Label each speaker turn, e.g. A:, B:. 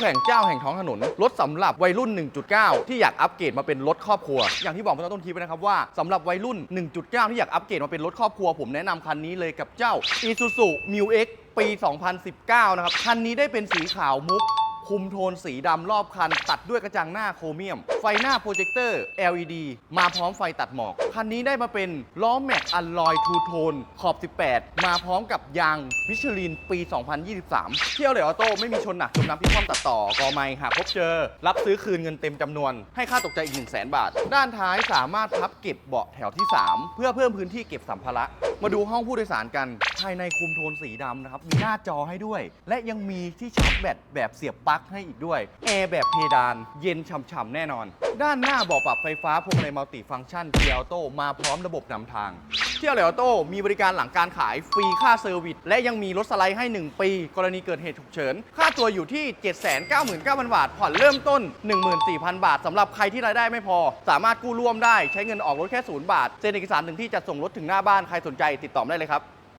A: แข่งเจ้าแห่งท้องถนน รถสำหรับวัยรุ่น 1.9 ที่อยากอัปเกรดมาเป็นรถครอบครัว อย่างที่บอกไปตอนต้นคลิปนะครับว่าสำหรับวัยรุ่น 1.9 ที่อยากอัปเกรดมาเป็นรถครอบครัว ผมแนะนำคันนี้เลยกับเจ้า Isuzu Mu X ปี 2019 นะครับ คันนี้ได้เป็นสีขาวมุก คุมโทนสีดำรอบคัน ตัดด้วยกระจังหน้าโครเมียม ไฟหน้าโปรเจคเตอร์ LED มาพร้อมไฟตัดหมอก คันนี้ได้มาเป็นล้อแม็กอัลลอยทูโทนขอบ 18 มาพร้อมกับยางมิชลินปี 2023 เที่ยวเหลวออโต้ไม่มีชนหนักจมน้ำพิความตัดต่อกอไม่หากพบเจอ รับซื้อคืนเงินเต็มจำนวน ให้ค่าตกใจอีก 1 0 0 0 0แบาท ด้านท้ายสามารถพับเก็บเบาะแถวที่ 3 เพื่อเพิ่มพื้นที่เก็บสัมภาระ มาดูห้องผู้โดยสารกัน ภายในคุมโทนสีดำนะครับ มีหน้าจอให้ด้วย และยังมีที่ชาร์จแบตแบบเสียบปลั๊กให้อีกด้วย แอร์แบบเพดาน เย็นฉ่ำๆแน่นอน ด้านหน้าเบาะปรับไฟฟ้าพวงมาลัยมัลติฟังก์ชันเกียร์ออโต้มาพร้อมระบบนำทาง ที่ยวเหลวออโต้มีบริการหลังการขายฟรีค่าเซอร์วิสและยังมีรถสไลด์ให้ 1 ปี กรณีเกิดเหตุฉุกเฉิน ค่าตัวอยู่ที่ 799,000 บาท ผ่อนเริ่มต้น 14,000 บาทสำหรับใครที่รายได้ไม่พอ สามารถกู้ร่วมได้ใช้เงินออกรถแค่ 0 บาท เซ็นเอกสารถึงที่จะส่งรถถึงหน้าบ้าน ใครสนใจติดต่อได้เลยครับ